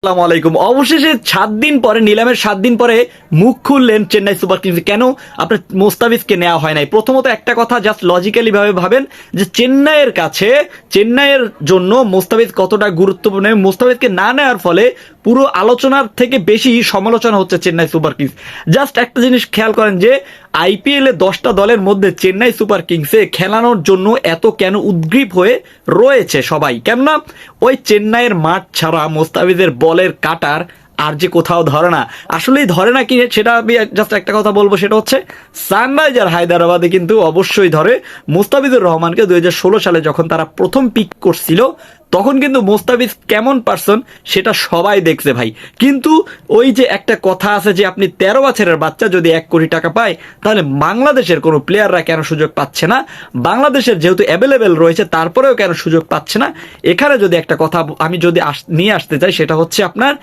আসসালামু আলাইকুম। অবশেষে সাত দিন পরে, নিলামের সাত দিন পরে মুখ খুললেন চেন্নাই সুপার কিংস। কেন? আপনার মোস্তাফিজকে নেওয়া হয় নাই। প্রথমত একটা কথা জাস্ট লজিক্যালি ভাবে ভাবেন যে চেন্নাইয়ের কাছে, চেন্নাইয়ের জন্য মোস্তাফিজ কতটা গুরুত্বপূর্ণ এবং মোস্তাফিজকে না নেওয়ার ফলে পুরো আলোচনার থেকে বেশি সমালোচনা হচ্ছে চেন্নাই সুপার কিংস। জাস্ট একটা জিনিস খেয়াল করেন যে আইপিএল দশটা দলের মধ্যে চেন্নাই সুপার কিংসে খেলানোর জন্য এত কেন উদ্গ্রীব হয়ে রয়েছে সবাই। কেননা ওই চেন্নাইয়ের মাঠ ছাড়া মোস্তাফিজের বলের কাটার আর যে কোথাও ধরে না। আসলেই ধরে না কি সেটা আমি জাস্ট একটা কথা বলব, সেটা হচ্ছে সানরাইজার হায়দ্রাবাদে কিন্তু অবশ্যই ধরে। মোস্তাফিজুর রহমানকে দু হাজার ষোলো সালে যখন তারা প্রথম পিক করছিল, তখন কিন্তু মোস্তাফিজ কেমন পারসন সেটা সবাই দেখছে ভাই। কিন্তু ওই যে একটা কথা আছে যে আপনি তেরো বছরের বাচ্চা যদি এক কোটি টাকা পায়, তাহলে বাংলাদেশের কোনো প্লেয়াররা কেন সুযোগ পাচ্ছে না? বাংলাদেশের যেহেতু অ্যাভেলেবেল রয়েছে, তারপরেও কেন সুযোগ পাচ্ছে না? এখানে যদি একটা কথা আমি যদি নিয়ে আসতে চাই, সেটা হচ্ছে আপনার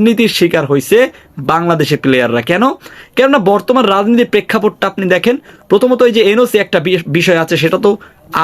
রাজনীতির শিকার হয়েছে বাংলাদেশের প্লেয়াররা কেন? কেননা বর্তমান রাজনীতির প্রেক্ষাপটটা আপনি দেখেন, প্রথমত এই যে এনওসি একটা বিষয় আছে, সেটা তো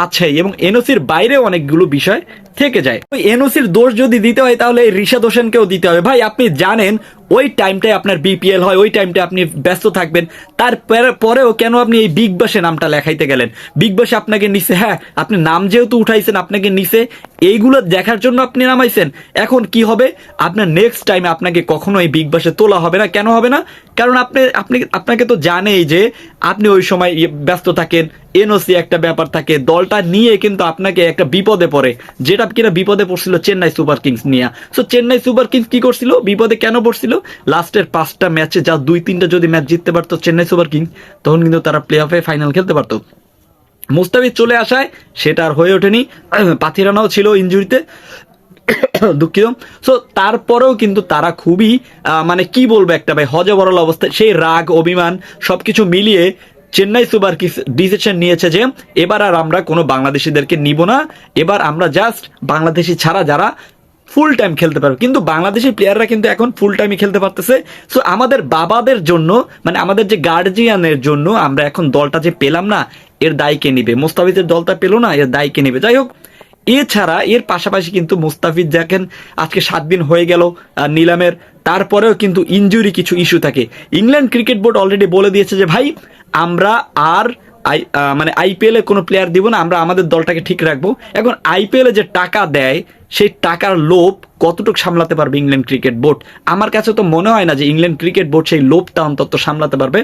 আছে এবং এনওসির বাইরে অনেকগুলো বিষয় থেকে যায়। ওই এনওসির দোষ যদি দিতে হয়, তাহলে এই ঋষাদ হোসেনকেও দিতে হবে। ভাই, আপনি জানেন ওই টাইমটায় আপনার বিপিএল হয়, ওই টাইমটা আপনি ব্যস্ত থাকবেন। তার পরেও কেন আপনি এই বিগ বাসে নামটা লেখাইতে গেলেন? বিগ বাসে আপনাকে নিছে হ্যাঁ আপনি নাম যেহেতু উঠাইছেন, আপনাকে নিছে, এইগুলো দেখার জন্য আপনি নামাইছেন। এখন কি হবে? আপনার নেক্সট টাইমে আপনাকে কখনো এই বিগ বাসে তোলা হবে না। কেন হবে না? কারণ আপনি আপনি, আপনাকে তো জানেই যে আপনি ওই সময় ইয়ে ব্যস্ত থাকেন এনওসি একটা ব্যাপার থাকে, দলটা নিয়ে কিন্তু আপনাকে একটা বিপদে পড়ে। যেটা কিনা বিপদে পড়ছিল চেন্নাই সুপার কিংস নিয়ে। সো চেন্নাই সুপার কিংস কি করছিল? বিপদে কেন পড়ছিল? লাস্টের পাঁচটা ম্যাচে যা দুই তিনটা যদি ম্যাচ জিততে পারতো চেন্নাই সুপার কিংস তখন কিন্তু তারা প্লে অফে ফাইনাল খেলতে পারতো। মুস্তাফিজ চলে আসায় সেটা আর হয়ে ওঠেনি। পাথিরানাও ছিল ইঞ্জুরিতে। দুঃখিত। সো তারপরেও কিন্তু তারা খুবই মানে কি বলব একটা ভাই, হজবরল অবস্থায়, সেই রাগ, অভিমান, সবকিছু মিলিয়ে চেন্নাই সুপার কিংস ডিসিশন নিয়েছে যে, এবার আর আমরা কোনো বাংলাদেশিদেরকে নিব না। এবার আমরা জাস্ট বাংলাদেশি ছাড়া যারা ফুল টাইম খেলতে পারবে। কিন্তু বাংলাদেশি প্লেয়াররা কিন্তু এখন ফুল টাইমে খেলতে পারতেছে। সো আমাদের বাবাদের জন্য মানে আমাদের যে গার্জিয়ানের জন্য আমরা এখন দলটা যে পেলাম না, এর দায় কে নিবে? মোস্তাফিজের দলটা পেল না, এর দায় কে নিবে? যাই হোক, এছাড়া এর পাশাপাশি কিন্তু মুস্তাফিজ দেখেন, আজকে সাত দিন হয়ে গেল নিলামের। তারপরেও কিন্তু ইনজুরি কিছু ইস্যু থাকে। ইংল্যান্ড ক্রিকেট বোর্ড অলরেডি বলে দিয়েছে যে, ভাই, আমরা আর আই মানে আইপিএলে কোনো প্লেয়ার দিব না, আমরা আমাদের দলটাকে ঠিক রাখব। এখন আইপিএলে যে টাকা দেয়, সেই টাকার লোভ কতটুকু সামলাতে পারবে ইংল্যান্ড ক্রিকেট বোর্ড আমার কাছে তো মনে হয় না যে ইংল্যান্ড ক্রিকেট বোর্ড সেই লোভটা অন্তত সামলাতে পারবে।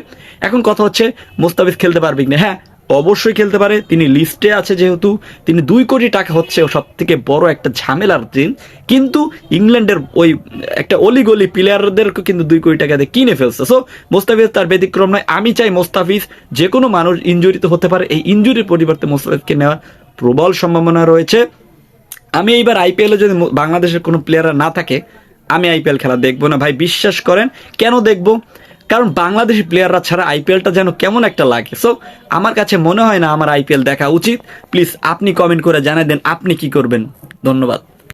এখন কথা হচ্ছে, মুস্তাফিজ খেলতে পারবে কিনা হ্যাঁ অবশ্যই খেলতে পারে। তিনি লিস্টে আছে যেহেতু। তিনি দুই কোটি টাকা হচ্ছে সব থেকে বড় একটা ঝামেলার দিন। কিন্তু ইংল্যান্ডের ওই একটা অলিগলি প্লেয়ারদেরকে কিন্তু দুই কোটি টাকা দিয়ে কিনে ফেলছে। সো মোস্তাফিজ তার ব্যতিক্রম নয়। আমি চাই মোস্তাফিজ যে কোনো মানুষ ইঞ্জুরিতে হতে পারে। এই ইঞ্জুরির পরিবর্তে মোস্তাফিজকে নেওয়ার প্রবল সম্ভাবনা রয়েছে। আমি এইবার আইপিএলে যদি বাংলাদেশের কোনো প্লেয়াররা না থাকে, আমি আইপিএল খেলা দেখব না। ভাই, বিশ্বাস করেন? কেন দেখব? কারণ বাংলাদেশি প্লেয়াররা ছাড়া আইপিএলটা যেন কেমন একটা লাগে। সো আমার কাছে মনে হয় না আমার আইপিএল দেখা উচিত। প্লিজ আপনি কমেন্ট করে জানাই দেন, আপনি কি করবেন? ধন্যবাদ।